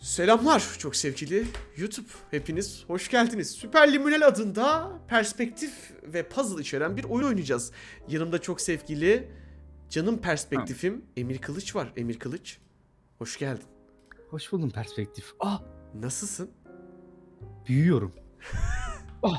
Selamlar çok sevgili YouTube. Hepiniz hoş geldiniz. Süper Liminal adında perspektif ve puzzle içeren bir oyun oynayacağız. Yanımda çok sevgili canım perspektifim Emir Kılıç var. Emir Kılıç. Hoş geldin. Hoş buldum perspektif. Ah Nasılsın? büyüyorum.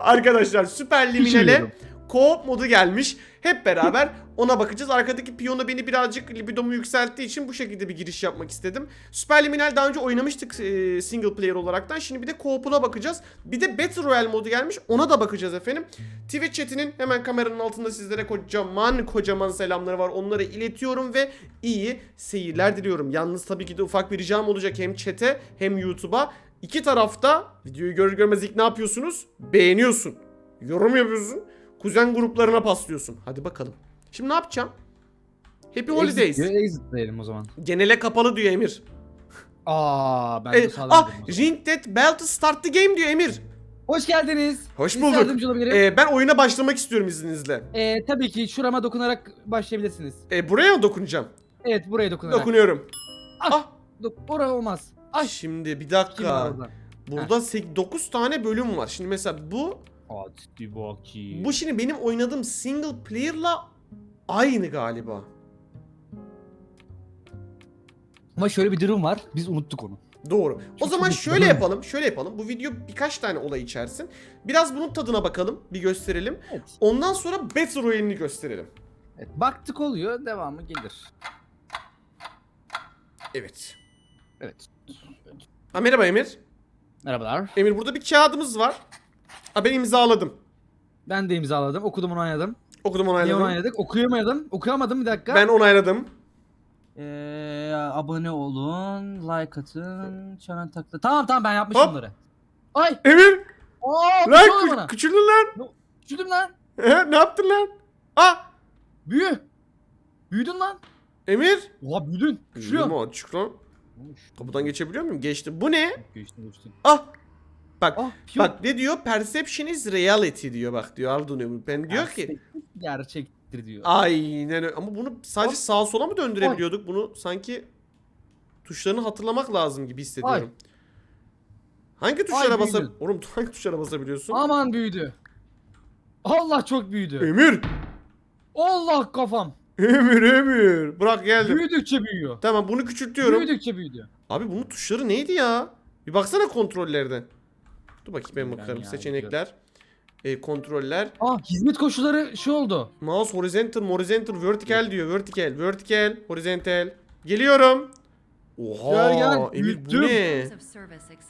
Arkadaşlar Süper Liminal'e. Co-op modu gelmiş. Hep beraber ona bakacağız. Arkadaki piyano beni birazcık libidomu yükselttiği için bu şekilde bir giriş yapmak istedim. Süper Liminal daha önce oynamıştık e, single player olaraktan. Şimdi bir de co-op'una bakacağız. Bir de Battle Royale modu gelmiş. Ona da bakacağız efendim. Twitch chatinin hemen kameranın altında sizlere kocaman kocaman selamları var. Onları iletiyorum ve iyi seyirler diliyorum. Yalnız tabii ki de ufak bir ricam olacak hem chat'e hem YouTube'a. İki tarafta videoyu görür görmez ilk ne yapıyorsunuz? Beğeniyorsun. Yorum yapıyorsun. Kuzen gruplarına paslıyorsun. Hadi bakalım. Şimdi ne yapacağım? Happy Holidays. Exit diyor, exit diyelim o zaman. Genele kapalı diyor Emir. Aa ben E, de sağdan ah, zaman. ring that bell to start the game diyor Emir. Hoş geldiniz. Hoş Biz bulduk. Yardımcı olabilirim. E, ben oyuna başlamak istiyorum izninizle. Ee, tabii ki şurama dokunarak başlayabilirsiniz. E, buraya mı dokunacağım? Evet buraya dokunarak. Dokunuyorum. Ah. Ah. Dok oraya olmaz. Ay. Şimdi bir Kim dakika. orada? Burada 9 tane bölüm var. Şimdi mesela bu Hadi bakayım. bu şimdi benim oynadığım single player'la aynı galiba. Ama şöyle bir durum var. Biz unuttuk onu. Doğru. O Çok zaman unuttum. şöyle yapalım. Şöyle yapalım. Bu video birkaç tane olay içersin. Biraz bunun tadına bakalım. Bir gösterelim. Evet. Ondan sonra Battle Royale'ini gösterelim. evet. Baktık oluyor. Devamı gelir. Evet. Evet. Ha, merhaba Emir. Merhabalar. Emir burada bir kağıdımız var. Ha, ben imzaladım. Ben de imzaladım. Okudum onu oynadım. Okudum Ne onayladım. oynadık? Okuyamadım. Okuyamadım bir dakika. Ben onayladım. Ee, abone olun, like atın, çana takla. Tamam tamam ben yapmışım Hop. bunları. Ay! Emir! Oo, bir Lan şey oldu kü- bana. küçüldün lan. Küçüldüm lan. ne yaptın lan? Ah! Büyü. Büyüdün lan. Emir! Oha büyüdün. Büyüdüm Küçülüyorsun. o çık lan. Kapıdan geçebiliyor muyum? Geçtim. Bu ne? Geçtin geçtin. Ah! Bak Ah, bak ne diyor? Perception is reality diyor bak diyor. Al bunu. Ben diyor ki Gerçektir diyor. Aynen öyle. Ama bunu sadece Hop. sağa sola mı döndürebiliyorduk? Bunu sanki tuşlarını hatırlamak lazım gibi hissediyorum. Hangi tuşlara Ay, basa... büyüdün. Oğlum hangi tuşlara basabiliyorsun? Aman büyüdü. Allah çok büyüdü. Emir! Allah kafam. Emir Emir! Bırak geldim. Büyüdükçe büyüyor. Tamam bunu küçültüyorum. Büyüdükçe büyüdü. Abi bunun tuşları neydi ya? Bir baksana kontrollerden. Dur bakayım ben bakarım. ya, Seçenekler. E, kontroller. Ah hizmet koşulları şey oldu. Mouse horizontal, horizontal, vertical diyor. Vertical, vertical, horizontal. Geliyorum. Oha, Gel, gel, Emir bu büyüttüm. ne?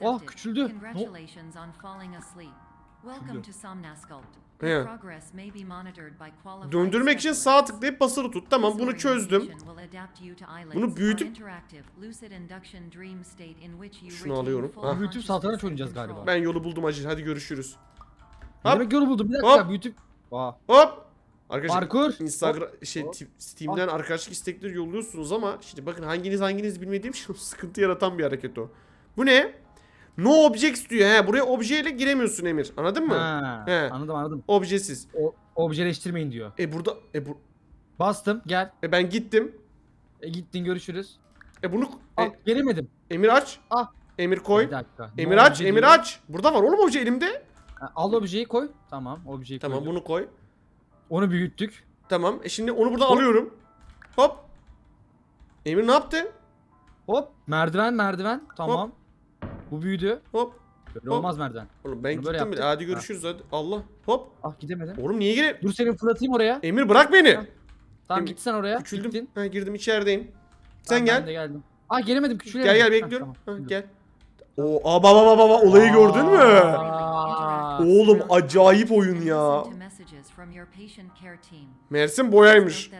Ah küçüldü. Congratulations on falling asleep. Welcome to Somnasculpt. He. Your progress may be monitored by qualified Döndürmek için sağ tıklayıp basılı tut. Tamam bunu çözdüm. Bunu büyütüp- Şunu alıyorum. full Ah. Büyütüp and oynayacağız galiba. Ben yolu buldum acil. Hadi görüşürüz. Ne Hop. demek yolu buldum. Bir dakika Hop. büyütüp. Aa. Hop. Arkadaşlar Parkur. Instagram şey Hop. Ti- Steam'den arkadaşlık istekleri yolluyorsunuz ama şimdi bakın hanginiz hanginiz bilmediğim için sıkıntı yaratan bir hareket o. Bu ne? No objects diyor. He buraya objeyle giremiyorsun Emir. Anladın mı? Ha, He. Anladım anladım. Objesiz. O, objeleştirmeyin diyor. E burada e, bu, Bastım gel. e ben gittim. E, gittin görüşürüz. E bunu Ah e, gelemedim. Emir aç. Ah. Emir koy. Bir dakika. Emir No aç, obje Emir diyor. aç. Burada var oğlum obje elimde. Ha, Al objeyi koy. Tamam objeyi Tamam koyduk. bunu koy. Onu büyüttük. Tamam. E şimdi onu buradan Hop. alıyorum. Hop. Emir ne yaptı? Hop merdiven merdiven. Tamam. Bu büyüdü. Hop. Böyle Hop. olmaz merdiven. Oğlum ben Bunu böyle gittim bile. yaptık. Hadi görüşürüz hadi. Allah. Hop. Ah gidemedim. Oğlum niye gire? Dur seni fırlatayım oraya. Emir bırak beni. Tamam. Tamam Emir, git sen oraya. Küçüldüm. Gittin. Ha, girdim içerideyim. Sen Tamam, gel. Ben de geldim. Ah gelemedim Gel küçülemedim. gel Ha, bekliyorum. tamam. Ha, gel. Oo, aa baba baba baba olayı gördün mü? Aa. Oğlum acayip oyun ya. From your patient care team. Mersin boyaymış.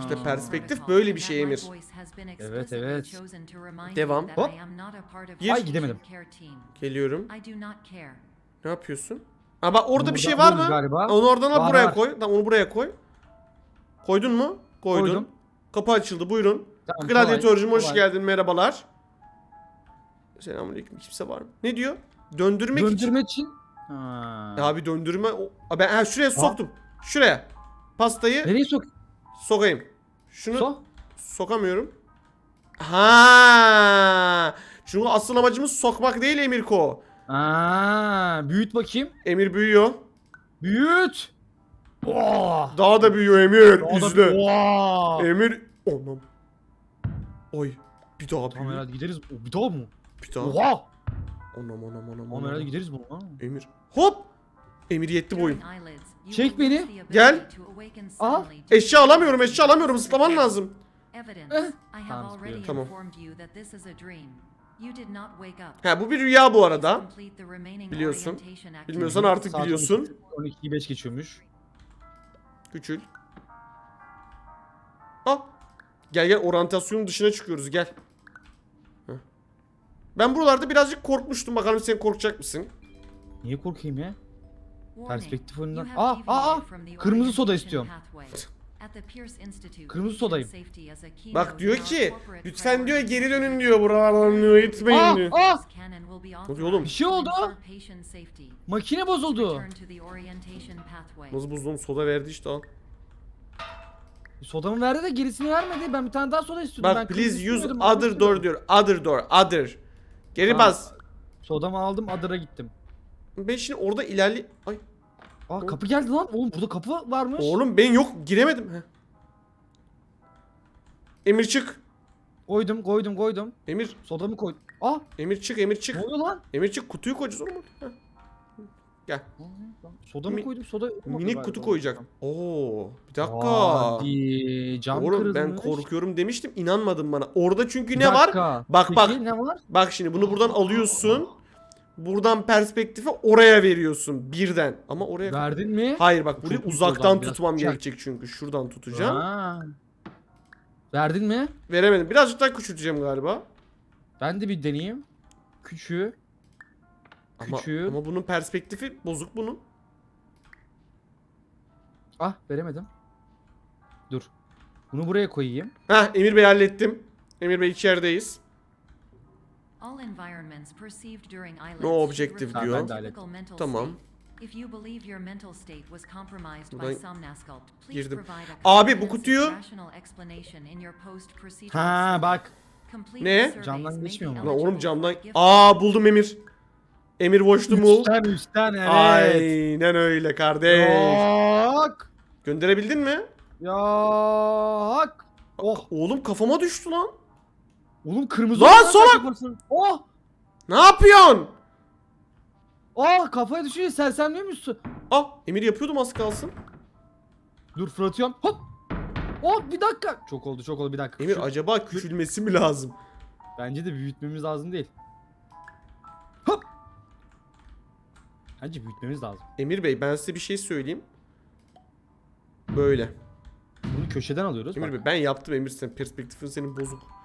İşte perspektif böyle bir şey Emir. Evet, evet. Devam. Hop. Gir. Ay, gidemedim. Geliyorum. I do not care. Ne yapıyorsun? Ha bak orada Bunu bir şey var mı? galiba. Onu oradan al Var, buraya var. koy. Tamam onu buraya koy. Koydun mu? Koydun. Koydum. Kapı açıldı buyurun. Tamam, Gladyatörcüm hoş kolay. geldin merhabalar. Selamünaleyküm kimse var mı? Ne diyor? Döndürmek için. Döndürme için. Ha. Ya abi döndürme. o- Ben ha, şuraya soktum. Şuraya. Pastayı Nereye sok? sokayım. Şunu Sok. sokamıyorum. Ha Çünkü asıl amacımız sokmak değil Emirko. Aa, büyüt bakayım. Emir büyüyor. Büyüt. Oh. Daha da büyüyor Emir. İzle. Oha. Emir. Onam. Oy. Bir daha Tamam büyüyor. herhalde gideriz. Bir daha mı? Bir daha. Oha. Onam onam onam Tamam onam. herhalde gideriz bunu. Emir. Hop. Emir yetti boyun. Çek beni. Gel. to Eşya alamıyorum eşya alamıyorum ıslaman lazım. Eh. Tamam. Tamam. Ha bu bir rüya bu arada. Biliyorsun. Bilmiyorsan artık biliyorsun. 12'yi 5 geçiyormuş. Küçül. Ah. Gel gel oryantasyonun dışına çıkıyoruz gel. Ben buralarda birazcık korkmuştum. Bakalım sen korkacak mısın? Niye korkayım ya? Perspektif have Aa, aa, the kırmızı soda istiyorum. Kırmızı sodayım. Bak diyor ki lütfen diyor geri dönün diyor buralardan diyor gitmeyin Aa, diyor. aa! Be oluyor oğlum? Bir şey oldu. Makine bozuldu. Nasıl buzdolabı soda verdi işte al. Sodamı verdi de gerisini vermedi. Ben bir tane daha soda istiyordum. ben Bak kırmızı please use other door diyor. Other door. Other. Geri Tamam. bas. Sodamı aldım Adır'a gittim. Ben şimdi orada ilerli... Ay. Aa kapı geldi lan. Oğlum burada kapı varmış. Oğlum ben yok giremedim. Heh. Emir çık. Koydum koydum koydum. Emir. Sodamı koydum. Aa Emir çık Emir çık. ne oluyor lan? Emir çık kutuyu koyacağız oğlum. Heh. Gel. Sodamı Mi- koydum soda. Minik kutu koyacak. Oo, bir dakika. Hadi cam Oğlum ben kırılmış. korkuyorum demiştim inanmadın bana. Orada çünkü Bir ne var? dakika. Bak, Peki, bak. ne var? Bak şimdi bunu buradan alıyorsun. Buradan perspektifi oraya veriyorsun birden. Ama oraya Verdin mi? Hayır bak burayı Çok uzaktan oradan biraz tutmam tutacak. gerekecek çünkü. Şuradan tutacağım. Aa. Verdin mi? Veremedim. Birazcık daha küçülteceğim galiba. Ben de bir deneyeyim. Küçüğü. Ama, Küçüğü. ama bunun perspektifi bozuk bunun. Ah veremedim. Dur. Bunu buraya koyayım. Heh Emir Bey hallettim. Emir Bey içerideyiz. All environments perceived during No objective reflect diyor. typical mental Tamam. state. If you believe your mental state was compromised Buradan by Somnasculpt, please girdim. provide a Abi, bu comprehensive kutuyu- rational explanation in your post-procedural Ha bak. Complete Ne? surveys Camdan may be geçmiyor mu? Lan oğlum camdan... for gift Aa buldum Emir. Emir the move. Üstten üstten evet. Aynen öyle kardeş. Yak. Gönderebildin mi? Yak. Oh. Oğlum kafama düştü lan. Oğlum kırmızı. Lan olan salak! kaçırmasın. Oh. Ne yapıyorsun? Oh kafaya düşüyor sersemliyor musun? Ah Emir yapıyordum az kalsın. Dur fırlatıyorum. Hop. Oh bir dakika. Çok oldu çok oldu bir dakika. Emir Şu- acaba küçülmesi mi lazım? Bence de büyütmemiz lazım değil. Hop. Bence büyütmemiz lazım. Emir Bey ben size bir şey söyleyeyim. Böyle. Bunu köşeden alıyoruz. Emir bak. Bey ben yaptım Emir sen perspektifin senin bozuk.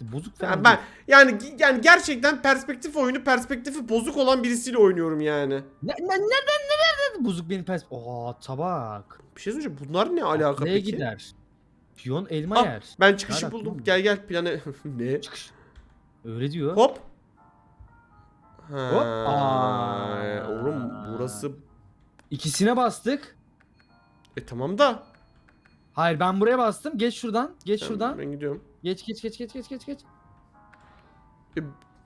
Bozuk falan Yani ben yani yani gerçekten perspektif oyunu perspektifi bozuk olan birisiyle oynuyorum yani. Ne, ne, nereden nereden bozuk benim pers... Oo tabak. Bir şey söyleyeceğim bunlar ne alaka Neye peki? gider? Piyon elma Ah, yer. ben çıkışı Nerede, buldum. Gel gel plana ne? Çıkış. Öyle diyor. Hop. Ha, Hop. Aa. Oğlum burası İkisine bastık. e tamam da. Hayır ben buraya bastım. Geç şuradan. Geç Tamam, şuradan. Ben gidiyorum. Geç geç geç geç geç geç geç.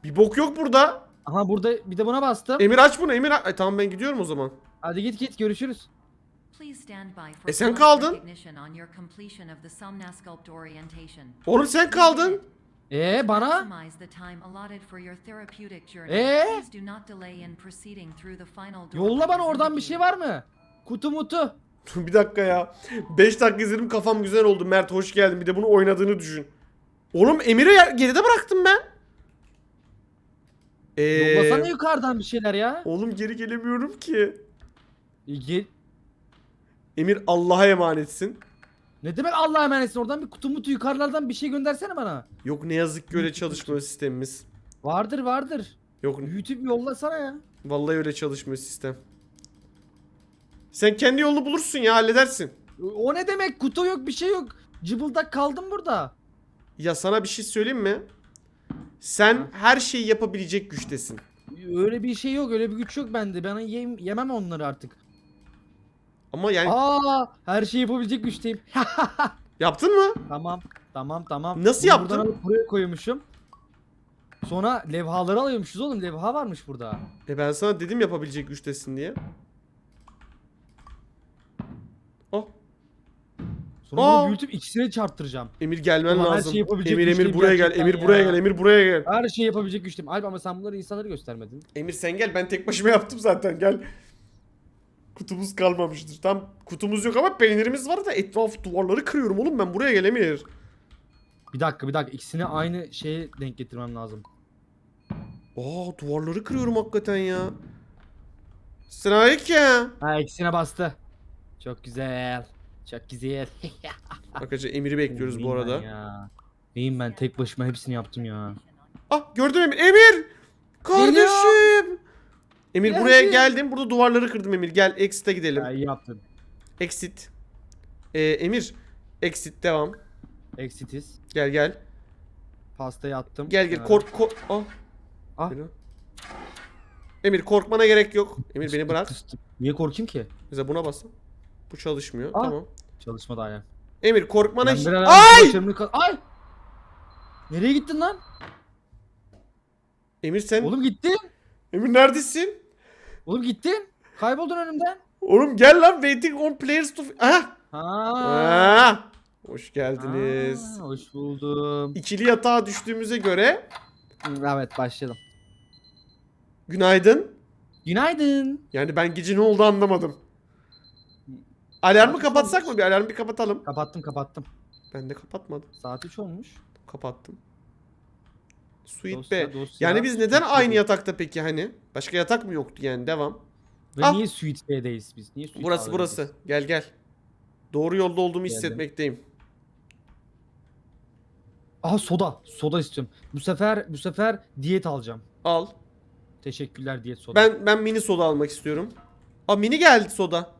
Bir bok yok burada. Aha burada bir de buna bastım. Emir aç bunu Emir. Ay, tamam ben gidiyorum o zaman. Hadi git git görüşürüz. E sen kaldın. Oğlum sen kaldın. Ee bana? Ee? Yolla bana oradan bir şey var mı? Kutu mutu. bir dakika ya. 5 dakika izledim kafam güzel oldu. Mert hoş geldin. Bir de bunu oynadığını düşün. Oğlum Emir'i geride bıraktım ben. Ee, Yollasana yukarıdan bir şeyler ya. oğlum geri gelemiyorum ki. E, Gel. Emir Allah'a emanetsin. Ne demek Allah'a emanetsin oradan bir kutu mutu yukarılardan bir şey göndersene bana. Yok ne yazık ki öyle çalışmıyor sistemimiz. Vardır vardır. Yok Büyütüp yollasana ya. vallahi öyle çalışmıyor sistem. Sen kendi yolunu bulursun ya halledersin. O ne demek kutu yok bir şey yok. Cıbıldak kaldım burada. Ya sana bir şey söyleyeyim mi? Sen her şeyi yapabilecek güçtesin. Öyle bir şey yok öyle bir güç yok bende. Ben yem- yemem onları artık. Ama yani Aa her şeyi yapabilecek güçteyim. yaptın mı? tamam tamam tamam. Nasıl Bunu yaptın? Buradan alıp buraya koymuşum. Sonra levhaları alıyormuşuz oğlum. Levha varmış burada. E ben sana dedim yapabilecek güçtesin diye. Sonra Aa! bunu büyütüp ikisine çarptıracağım. Emir gelmen Ulan her lazım. şeyi yapabilecek Emir Emir güçteyim buraya gel. gerçekten Emir buraya ya. gel. Emir buraya gel. Her şeyi yapabilecek güçteyim. Alp ama sen bunları insanlara göstermedin. Emir sen gel. Ben tek başıma yaptım zaten. Gel. Kutumuz kalmamıştır. Tam kutumuz yok ama peynirimiz var da etraf duvarları kırıyorum oğlum ben buraya gel Emir. Bir dakika bir dakika. İkisini aynı şeye denk getirmem lazım. Aa duvarları kırıyorum hakikaten ya. Selamünaleyküm. Ha ikisine bastı. Çok güzel. Çok güzel. Arkadaşlar Emir'i bekliyoruz bu Neyim ben arada. Ya. Neyim ben tek başıma hepsini yaptım ya. Ah gördüm Emir. Emir! Kardeşim! Emir Geldim. buraya geldim. Burada duvarları kırdım Emir. Gel exit'e gidelim. Ya iyi yaptın. Exit. Ee, Emir. Exit devam. Exitis. Gel gel. Pastayı attım. Gel gel kenara. kork kork. Ah. Ah. Emir. Emir korkmana gerek yok. Emir beni bırak. Niye korkayım ki? Mesela buna basın. Bu çalışmıyor. Ah. Tamam. Çalışmadı hala. Emir korkmana hiç... Ay! Ay! Nereye gittin lan? Emir sen... Oğlum gittin. Emir neredesin? Oğlum gittin. Kayboldun önümden. Oğlum gel lan waiting on players to... Ah! Ha. Ah! Hoş geldiniz. Aa, hoş buldum. İkili yatağa düştüğümüze göre Evet başlayalım. günaydın. Günaydın. Yani ben gece ne oldu anlamadım. Alarmı Saat kapatsak mı? Bir alarmı bir kapatalım. Kapattım kapattım. Ben de kapatmadım. Saat 3 olmuş. Kapattım. Sweet Dosya, be. dosya, Yani biz neden dosya. aynı yatakta peki hani? Başka yatak mı yoktu yani? Devam. Ve Ah! niye Suite B'deyiz biz? Niye Suite Burası A'dayız burası. Gel gel. Doğru yolda olduğumu Geldim. hissetmekteyim. Aha soda. Soda istiyorum. Bu sefer bu sefer diyet alacağım. Al. Teşekkürler diyet soda. Ben ben mini soda almak istiyorum. Aa mini geldi soda.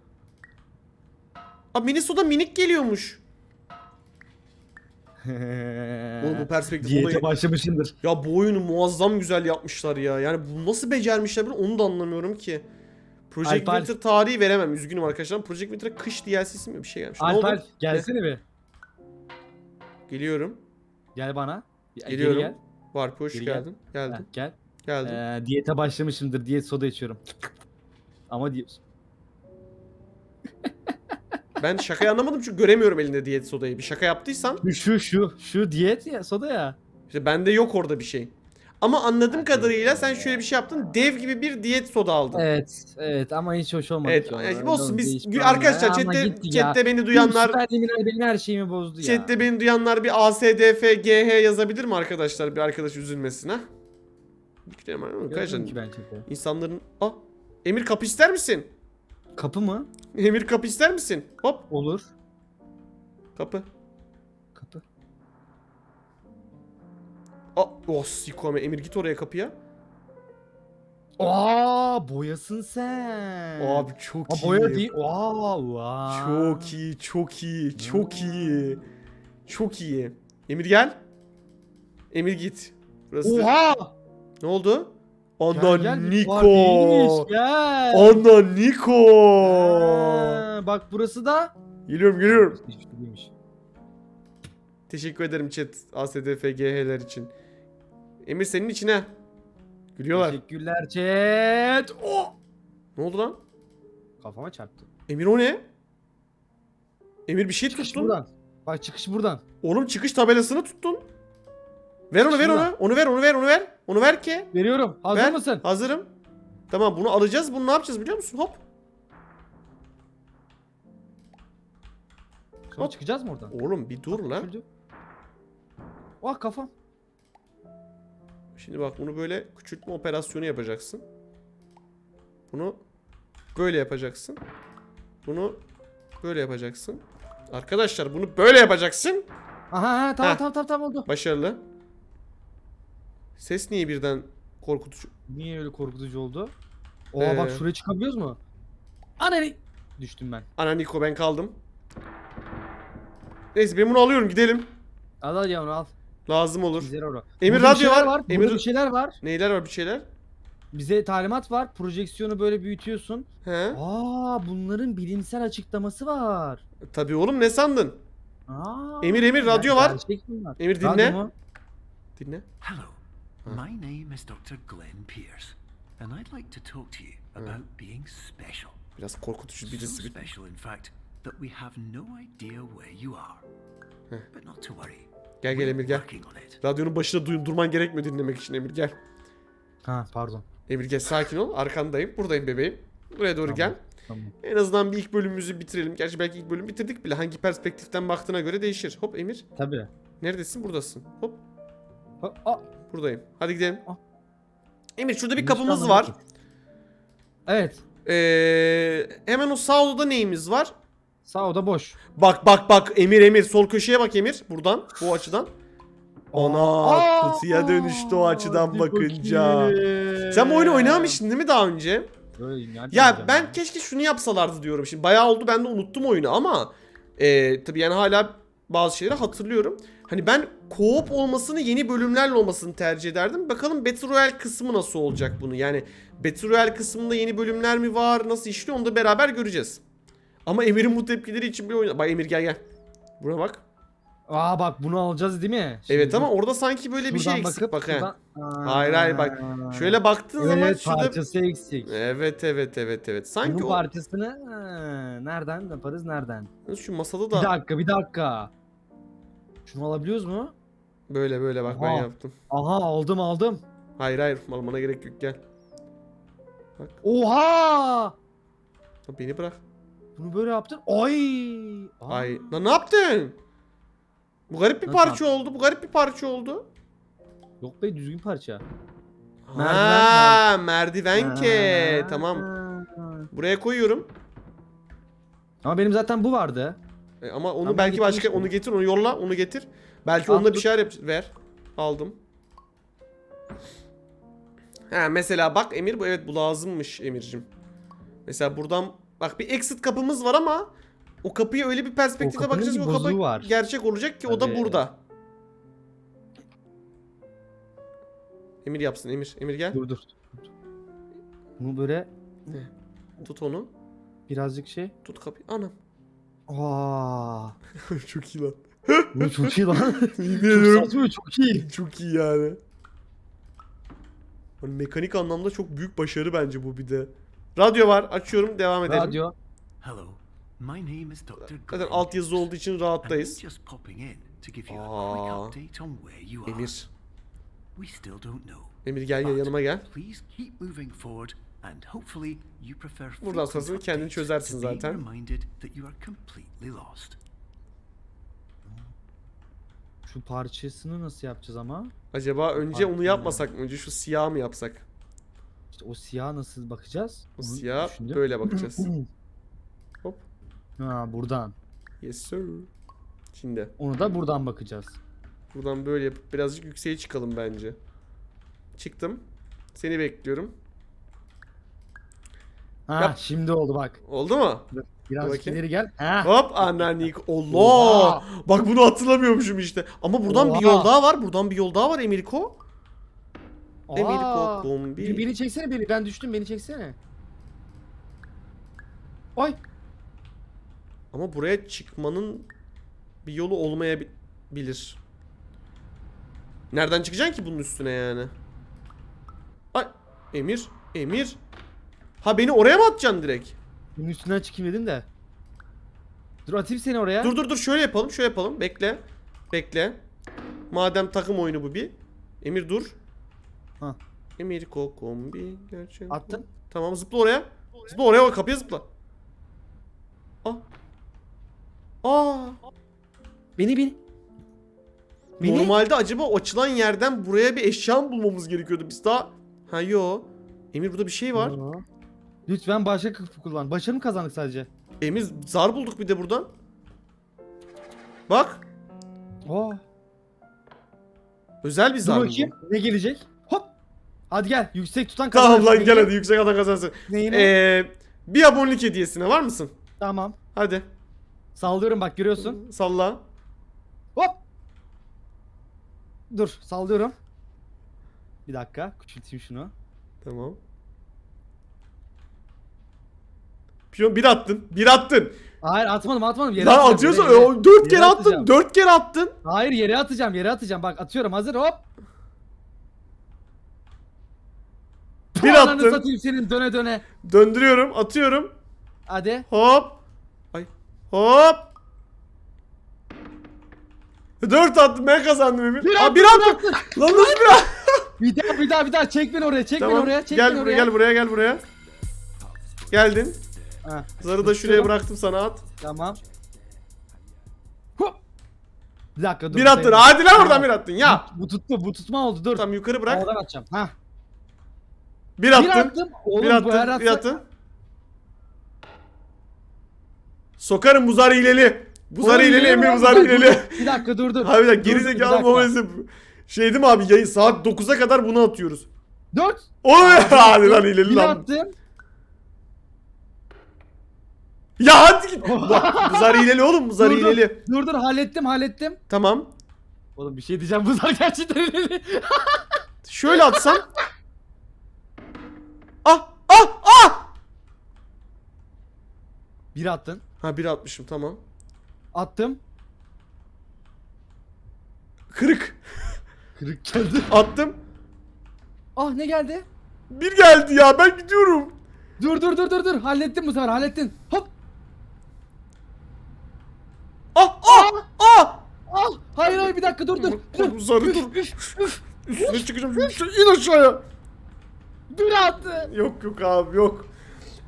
Aa mini soda minik geliyormuş. Oğlum bu perspektif Diyete olayı. başlamışındır. Ya bu oyunu muazzam güzel yapmışlar ya. Yani bu nasıl becermişler ben onu da anlamıyorum ki. Project Alp, Alp. Winter tarihi veremem. Üzgünüm arkadaşlar. Project Winter'a kış DLC'si mi bir şey gelmiş. ne Alp oldu? Alp gelsene bir. Geliyorum. Gel bana. Gel- Geliyorum. Geri gel. Varp hoş Geri gel. geldin. Geldim. Heh, gel. Geldim. Ee, diyete başlamışımdır. Diyet soda içiyorum. Ama diyorsun. Ben şakayı anlamadım çünkü göremiyorum elinde diyet sodayı. Bir şaka yaptıysan Şu şu şu diyet ya soda ya. işte bende yok orada bir şey. Ama anladığım kadarıyla sen şöyle bir şey yaptın. Dev gibi bir diyet soda aldın. Evet, evet ama hiç hoş olmadı. Evet, yani olsun biz arkadaşlar chatte, chatte beni duyanlar benim her şeyimi bozdu ya. chatte beni duyanlar bir ASDF GH yazabilir mi arkadaşlar? Bir arkadaş üzülmesin ha. Gidelim arkadaşlar. Yazdım ki ben chatte. İnsanların Ah Emir kapı ister misin? Kapı mı? Emir kapı ister misin? Hop Olur. kapı. Kapı. Aa, oh sikome Emir git oraya kapıya. Aa boyasın sen. Abi çok Aa, iyi. boya değil. Aa. Çok iyi, çok iyi, çok iyi. Çok iyi. Emir gel. Emir git. Burası. Oha! Ne oldu? Ana Gel, gel, bir Niko. var değilmiş, Gel. Ana Niko. Ha, bak burası da. Geliyorum geliyorum. Hiçbir şey değilmiş. Teşekkür ederim chat ASDF GH'ler için. Emir senin içine. Gülüyorlar. Teşekkürler chat. Oh! Ne oldu lan? Kafama çarptı. Emir o ne? Emir bir şey Çıkış tuttun. buradan. Bak çıkış buradan. Oğlum çıkış tabelasını tuttun. Ver onu ver onu. Şuradan. Onu ver onu ver onu ver. Onu ver ki. Veriyorum. Hazır Ver. mısın? Hazırım. Tamam bunu alacağız. Bunu ne yapacağız biliyor musun? Hop. Sonra Hop. çıkacağız mı oradan? Oğlum bir dur lan. Küçüldü. Oh kafam. Şimdi bak bunu böyle küçültme operasyonu yapacaksın. Bunu böyle yapacaksın. Bunu böyle yapacaksın. Arkadaşlar bunu böyle yapacaksın. Aha, tamam tamam tamam oldu. Başarılı. Ses niye birden korkutucu? Niye öyle korkutucu oldu? Oha Ee. bak şuraya çıkabiliyoruz mu? Ananı düştüm ben. Ana Niko ben kaldım. Neyse ben bunu alıyorum gidelim. Al al yavrum al. Lazım olur. Bizlere. Emir Burada bir radyo şeyler var. Burada Emir bir şeyler var. neyler var bir şeyler? Bize talimat var. Projeksiyonu böyle büyütüyorsun. He? Aa bunların bilimsel açıklaması var. Tabii oğlum ne sandın? Aa, Emir, Emir, radyo var. gerçek bunlar. Emir Radyo dinle. mu? Dinle. Hello. My name is Dr. Glenn Pierce, and I'd like to talk to you about being special. Biraz korkutucu So birisi. bir- special, in fact, that we have no idea where you are. But not to worry. Gel gel Emir gel. Radyonun başında duy- durman gerekmiyor dinlemek için Emir gel. Ha pardon. Emir gel sakin ol. Arkandayım. Buradayım bebeğim. Buraya doğru gel. Tamam. En azından bir ilk bölümümüzü bitirelim. Gerçi belki ilk bölüm bitirdik bile. Hangi perspektiften baktığına göre değişir. Hop Emir. Tabii. Neredesin? Buradasın. Hop. Ha, aa, Buradayım. Hadi gidelim. Ah. Emir şurada bir kapımız var. Evet. Ee, hemen o sağ odada neyimiz var? Sağ oda boş. Bak bak bak Emir Emir sol köşeye bak Emir buradan bu açıdan. Ana Aa, kutuya dönüştü o açıdan hadi bakınca. bakayım. Sen bu oyunu oynamıştın değil mi daha önce? Öyleyim ya. Ben keşke şunu yapsalardı diyorum. Şimdi bayağı oldu ben de unuttum oyunu ama e, tabii yani hala bazı şeyleri hatırlıyorum. Hani ben co-op olmasını yeni bölümlerle olmasını tercih ederdim. Bakalım Battle Royale kısmı nasıl olacak bunu. Yani Battle Royale kısmında yeni bölümler mi var? Nasıl işliyor onu da beraber göreceğiz. Ama Emir'in bu tepkileri için bir oyun... Bak Emir gel gel. Buraya bak. Aa bak bunu alacağız değil mi? Evet Şimdi ama orada sanki böyle bir şey eksik bakıp bak he. şuradan- Aa. Hayır hayır bak. Şöyle baktığın zaman Evet şurada... parçası eksik. Evet evet evet evet. Sanki Bunun o... parçasını nereden yaparız nereden? Şu masada Bir da dakika bir dakika. Şunu alabiliyoruz mu? böyle böyle bak ben Oha. yaptım. Aha aldım aldım. Hayır hayır almana gerek yok gel. Oha! Lan Beni bırak. Bunu böyle yaptın. Ay! Aa, Ay lan ne yaptın? Bu garip bir Nasıl parça oldu. Bu garip bir parça oldu. Yok be düzgün parça. Ha, merdiven ke. Tamam. Buraya koyuyorum. Ama benim zaten bu vardı. E, ama onu Ama belki başka getirmiştim. onu getir, onu yolla, onu getir. Belki Al, onunla bir dur. şeyler yap. Ver. Aldım. Ha mesela bak Emir bu evet bu lazımmış Emir'cim. Mesela buradan bak bir exit kapımız var ama o kapıyı öyle bir perspektifte kapının bakacağız ki bir o kapı bozuğu var. gerçek olacak ki o da Tabii. burada. Emir yapsın Emir. Emir gel. Dur dur. Bunu böyle Tut onu. birazcık şey. Tut kapıyı. Anam. Aa! çok iyi lan. Bu çok iyi lan. çok saçma çok iyi. Çok iyi yani. Hani mekanik anlamda çok büyük başarı bence bu bir de. Radyo var. Açıyorum. Devam edelim. Radyo. Hello, my name is Dr. Zaten Glenn altyazı olduğu için rahattayız. just popping in to give you a Aa. quick update on where you are. Emir. We still don't know. Emir gel gel yanıma gel. Please keep moving forward and hopefully you prefer Buradan sonrasını kendin çözersin zaten. reminded that you are completely lost. Şu parçasını nasıl yapacağız ama? Acaba önce onu yapmasak mı? Önce şu siyah mı yapsak? İşte o siyah nasıl bakacağız? O Onu siyah düşündüm. böyle bakacağız. Hop. Ha buradan. Yes sir. Şimdi Onu da buradan bakacağız. buradan böyle yapıp birazcık yükseğe çıkalım bence. Çıktım. Seni bekliyorum. Ha Yap. şimdi oldu bak. Oldu mu? Biraz bakayım. ileri gel. Ha. Hop ananik. Allah. Oha. Bak bunu hatırlamıyormuşum işte. Ama buradan bir Oha. yol daha var. Buradan bir yol daha var Emirko. Emirko kombi. bir- Beni çeksene beni. Ben düştüm beni çeksene. Ay. Ama buraya çıkmanın bir yolu olmayabilir. Nereden çıkacaksın ki bunun üstüne yani? Ay Emir, Emir. Ha beni oraya mı atacaksın direkt? Bunun üstünden çıkayım dedim de. Dur atayım seni oraya. Dur dur dur şöyle yapalım, şöyle yapalım. Bekle. Bekle. Madem takım oyunu bu bir. Emir dur. Ha. Emir kombi gerçek. Attın. Tamam zıpla oraya. Zıpla oraya bak kapıya zıpla. Aa. Aa. Beni beni. Beni. Normalde acaba o açılan yerden buraya bir eşya mı bulmamız gerekiyordu? Biz daha... Ha yo. Emir burada bir şey var. Aa. Lütfen başka kılıfı kullan. Başarı mı kazandık sadece? Emir zar bulduk bir de buradan. Bak. Oo. Özel bir Dur zar bakayım. Ne gelecek? Hop. Hadi gel. Yüksek tutan Tamam kazansın. lan gel hadi yüksek adam kazansın. Neyine? Ee, bir abonelik hediyesine var mısın? Tamam. Hadi. Sallıyorum bak görüyorsun. Salla. Hop. Dur sallıyorum. Bir dakika küçülteyim şunu. Tamam. Piyon bir attın. Bir attın. Hayır atmadım atmadım. Yere Lan atacağım, atıyorsun. yere, yere. Dört kere Yere attın. atacağım. Dört kere attın. Hayır yere atacağım yere atacağım. Bak atıyorum hazır hop. Bir Ananı attım. satayım senin döne döne. Döndürüyorum. Atıyorum. Hadi. Hop. Ay. Hop. Dört attım ben kazandım Emir. Bir Aa, bir attım. Lan nasıl bir attım? Bir daha bir daha bir daha çek beni oraya çek beni Tamam. oraya çek gel beni buraya oraya. gel buraya gel buraya. Geldin. Ha, Zarı da şuraya bıraktım sana at. tamam. Bir dakika dur. Bir attın. sayalım. Hadi lan oradan Tamam. bir attın ya. Bu, bu tuttu bu tutma oldu dur. Tamam yukarı bırak. Havadan atacağım. Ha. Bir Bir attın. attım. Oğlum Bir bu her attın. Bir atsa- attın. Sokarım buzar hileli. Buzar Oğlum, hileli yürü Emir lan, buzar dur, dur, hileli. dur. Bir dakika dur dur. Abi bir dakika geri zekalı muhabbesi. Şey değil mi abi yayın saat 9'a kadar bunu atıyoruz. Dört. Oy hadi lan hileli Bir lan. attım. Ya hadi git. Bak, Buzar hileli oğlum buzar Dur, dur. hileli. Dur dur hallettim hallettim. Tamam. Oğlum bir şey diyeceğim bunlar gerçekten öyle. Şöyle atsam. Ah ah ah. Bir attın. Ha bir atmışım tamam. Attım. Kırık. Kırık geldi. Attım. Ah ne geldi? Bir geldi ya ben gidiyorum. Dur dur dur dur dur. Hallettin bu sefer hallettin. Hop. Ah ah ah. Ah. Hayır hayır bir dakika dur dur. dur. Üf, dur. Üstüne çıkacağım. İn aşağıya. Bir attı. Yok yok abi yok.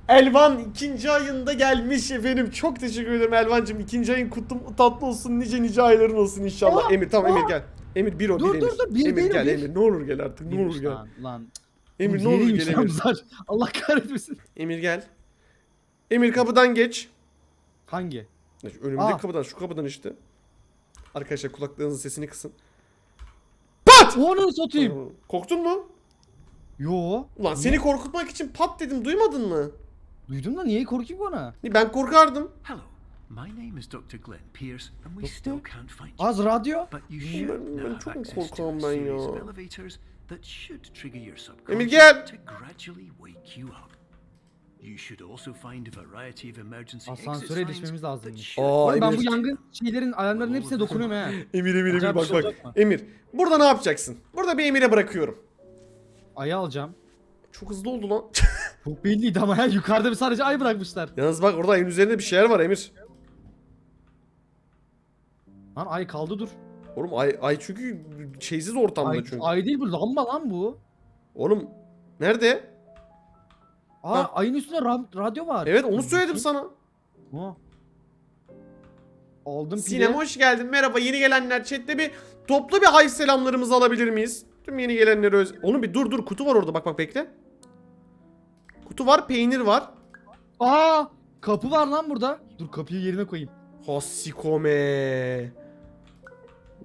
Elvan ikinci ayında gelmiş efendim. Çok teşekkür ederim Elvancım. İkinci ayın kutlu tatlı olsun. Nice nice ayların olsun inşallah. Aa, Emir tamam aa. Emir gel. Emir bir o Dur, bir dur, Emir. dur, bir Emir değil, gel bir. Emir ne olur gel artık ne olur gel. Lan, lan. Emir ne olur gel Emir. Allah kahretmesin. Emir gel. Emir kapıdan geç. Hangi? Önümüzdeki Aa. kapıdan şu kapıdan işte. Arkadaşlar kulaklarınızın sesini kısın. Pat! Onu satayım. Korktun mu? Yo. Ulan seni korkutmak için pat dedim duymadın mı? Duydum da niye korkayım ona? Ben korkardım. Hello, my name is Dr. Glenn Pierce, and we still can't find you. Az radyo. But you Ben- should ben now have çok access to korkağım a ben series ya. of elevators that should trigger your Emir subconscious gel. to gradually wake you up. You should also find a variety of emergency Asansöre exit signs yetişmemiz that lazımmış. Aa, Oğlum ben Emir. bu yangın şeylerin alarmların hepsine dokunuyorum ha. Emir Emir Emir Acayip bir bak şey bak. olacak mı? Emir burada ne yapacaksın? Burada bir Emir'e bırakıyorum. Ayı alacağım. Çok hızlı oldu lan. Çok belliydi ama ya yukarıda bir sadece ay bırakmışlar. Yalnız bak orada ayın üzerinde bir şeyler var Emir. Lan ay kaldı dur. Oğlum ay, ay çünkü şeysiz ortamda Ay, çünkü. ay değil bu lamba lan bu. Oğlum nerede? Aa Ha. ayın üstünde ra- radyo var. Evet onu söyledim sana. Ha. Aldım pili. Sinem hoş geldin. Merhaba yeni gelenler. Chat'te bir toplu bir hay selamlarımızı alabilir miyiz? Tüm yeni gelenlere öz... Oğlum bir dur dur kutu var orada bak bak bekle. Kutu var peynir var. Aa kapı var lan burada. Dur kapıyı yerine koyayım. Hasikome.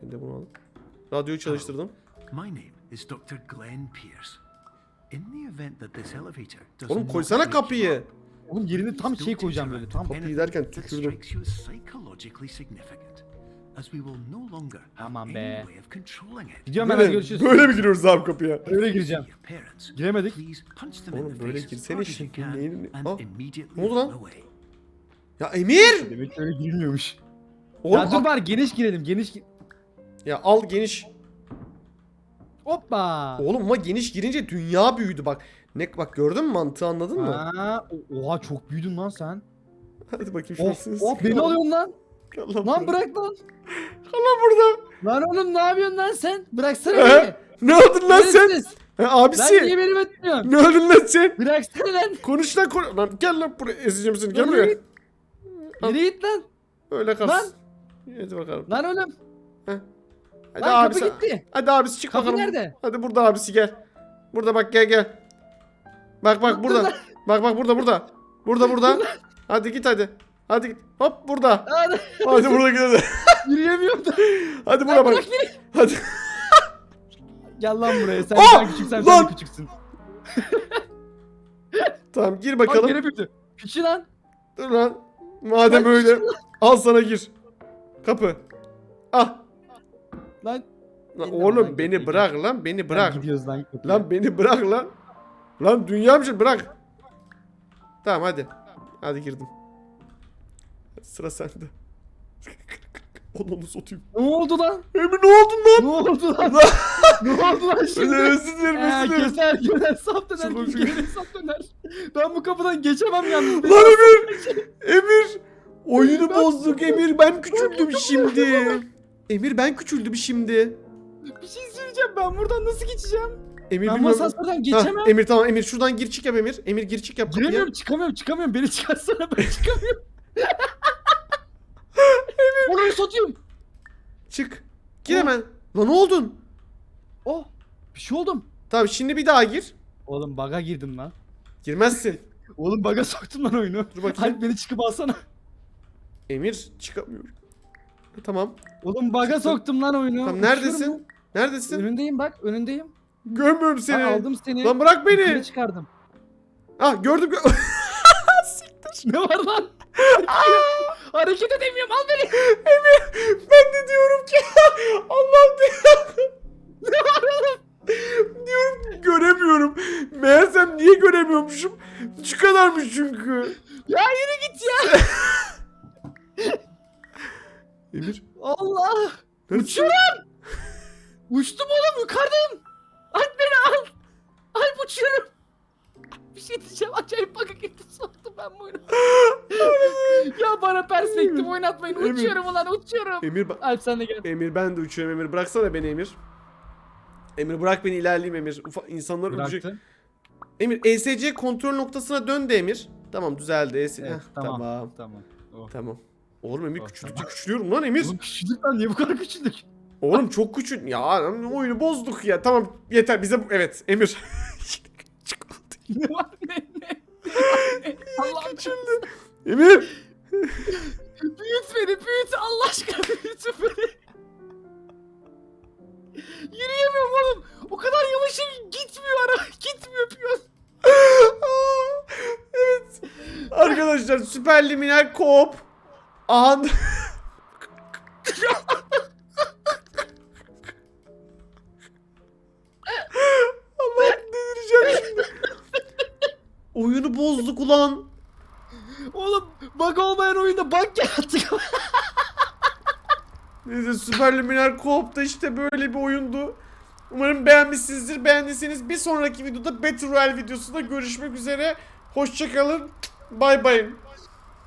Ben de bunu alayım. Radyoyu çalıştırdım. My name is Dr. Glenn Pierce. Oğlum not koysana kapıyı. Oğlum yerine tam şey koyacağım böyle tam. Kapıyı derken tükürdüm. strikes you as psychologically significant, as we will no longer have Aman be. way of controlling it. Gidiyorum hemen Böyle, görüşürüz. böyle mi giriyoruz abi kapıya? Öyle gireceğim. Giremedik. Oğlum böyle girsene can neyini- immediately ne oldu lan? Ya Emir! Demek ki öyle girilmiyormuş. Oğlum, ya dur bari geniş girelim geniş gi- ya al geniş. Hoppa. Oğlum ama geniş girince dünya büyüdü bak. Ne bak gördün mü mantığı anladın mı? Ha, oha çok büyüdün lan sen. Hadi bakayım şansınız. of beni alıyorsun lan. Lan bırak lan. Lan burada. Lan oğlum ne yapıyorsun lan sen? Bıraksana beni. Ne oldun lan sen? He, Lan abisi. niye beni ötmüyorsun? Ne oldun lan sen? Bıraksana lan. Konuş lan konuş. Lan gel lan buraya ezeceğim seni gel Lan buraya. yürü. Git lan. Öyle kal. Lan. Hadi bakalım. Lan oğlum. Hadi Lan abisi. kapı gitti. Hadi abisi çık Kapı bakalım. nerede? Hadi burada abisi gel. Burada bak gel gel. Bak bak burada. lan. Bak bak burada burada. Burada burada. Hadi git hadi. Hadi git. Hop burada. Hadi. Hadi burada gidelim. Yürüyemiyorum da. Hadi Lan buraya bak. bırak beni. Hadi. Gel lan buraya. Sen Aa! sen küçüksen sen Lan! de küçüksün. Tamam gir Bak bakalım. gene büyüdü. Küçü lan. Dur lan. Madem Lan öyle. lan. Al sana gir. Kapı. Ah. Lan. Lan lan, oğlum gel, beni bırak lan beni bırak. Lan gidiyoruz lan kapıya. Lan beni bırak lan. Lan dünyam şey bırak. Tamam hadi. Hadi girdim. Sıra sende. Onu satayım. Ne oldu lan? Emir ne oldu lan? Ne oldu lan? ne oldu lan şimdi? Özür dilerim Ee, özür dilerim. keser keser sap döner. Şuradan Geri sap döner. Ben bu kapıdan geçemem yalnız. Lan Emir! Emir! Oyunu bozduk Emir. Ben küçüldüm şimdi. Emir ben küçüldüm şimdi. Bir şey söyleyeceğim ben buradan nasıl geçeceğim? Emir Ben bilmiyorum. geçemem. Emir tamam Emir şuradan gir çık yap Emir. Emir gir çık yap kapıya. Giremiyorum çıkamıyorum çıkamıyorum beni çıkarsana ben çıkamıyorum. Orayı satayım. Çık. Gir hemen. Lan ne oldun? Oh bir şey oldum. Tamam şimdi bir daha gir. Oğlum baga girdim lan. Girmezsin. Oğlum baga soktum lan oyunu. Dur bakayım. Alp beni çıkıp alsana. Emir çıkamıyor. Tamam. Oğlum baga soktum lan oyunu. Tamam neredesin? Neredesin? Önündeyim bak önündeyim. Görmüyorum seni. Ha, aldım seni. Lan bırak beni. Yukarı çıkardım. Ah gördüm. gö- ne var lan? Hareket edemiyorum al beni. Emir ben de diyorum ki Allah'ım diyorum. Ne var oğlum? diyorum göremiyorum. Meğersem niye göremiyormuşum? Şu kadarmış çünkü. Ya yürü git ya. Emir. Allah. neredesin? Uçuyorum. Uçtum oğlum yukarıdayım. Alp beni al. Alp uçuyorum. Bir şey diyeceğim acayip bug'a girdi soktum ben bu oyunu. ya bana perspektif oynatmayın Emir. uçuyorum ulan uçuyorum. Emir ba- Alp sen de gel. Emir ben de uçuyorum Emir. Bıraksana beni Emir. Emir bırak beni ilerleyeyim Emir. Ufa, insanlar ölecek. Bıraktı. Emir ESC kontrol noktasına dön de Emir. Tamam düzeldi. ESC. Evet, Heh, tamam. tamam. Tamam. Oh. Tamam. Oğlum Emir küçüldükçe küçülüyorum lan Emir. Oğlum küçüldük lan niye bu kadar küçüldük? Oğlum çok küçül. Ya oyunu bozduk ya. Tamam yeter bize evet Emir. Ne var ne ne? Allah'ım Küçüldü. Emir. büyüt beni büyüt Allah aşkına büyüt beni. Yürüyemiyorum oğlum. O kadar yavaşım ki gitmiyor ara. Gitmiyor piyon. evet. Arkadaşlar süper liminal koop. Aha. Allah'ım delireceğim şimdi. Oyunu bozduk ulan. Oğlum bug olmayan oyunda bug yarattık. Neyse Süper Luminar Co-op'ta işte böyle bir oyundu. Umarım beğenmişsinizdir. Beğendiyseniz bir sonraki videoda Battle Royale videosunda görüşmek üzere. Hoşçakalın. Bay bay.